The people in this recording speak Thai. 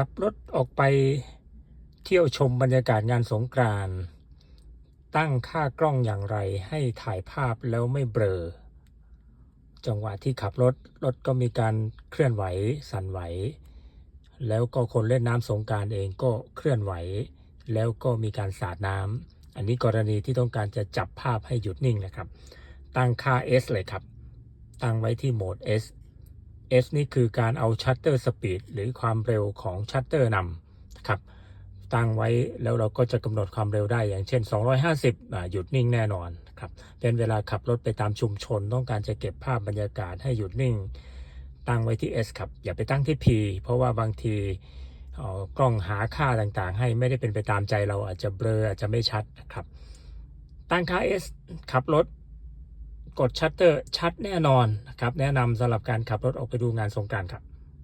ขับรถออกไปเที่ยวชมบรรยากาศงานสงกรานต์ตั้งค่ากล้องอย่างไรให้ถ่ายภาพแล้วไม่เบลอ จังหวะที่ขับรถ รถก็มีการเคลื่อนไหวสั่นไหว แล้วก็คนเล่นน้ำสงการเองก็เคลื่อนไหว แล้วก็มีการสาดน้ำอันนี้กรณีที่ต้องการจะจับภาพให้หยุดนิ่งนะครับ ตั้งค่า S เลยครับ ตั้งไว้ที่โหมด S S นี่คือการเอาชัตเตอร์สปีดหรือความเร็วของชัตเตอร์นำนะครับตั้งไว้แล้วเราก็จะกำหนดความเร็วได้อย่างเช่น 250อ่าหยุดนิ่งแน่นอนครับเป็นเวลาขับรถไปตามชุมชน ต้องการจะเก็บภาพบรรยากาศให้หยุดนิ่ง ตั้งไว้ที่ S ครับ อย่าไปตั้งที่ P เพราะว่าบางทีอ่อกล้องหาค่าต่างๆ ให้ไม่ได้เป็นไปตามใจเราอาจจะเบลออาจจะไม่ชัดนะครับ ตั้งค่า S ขับรถ กดชัตเตอร์ชัดแน่นอนนะครับ แนะนำสำหรับการขับรถออกไปดูงานสงการครับ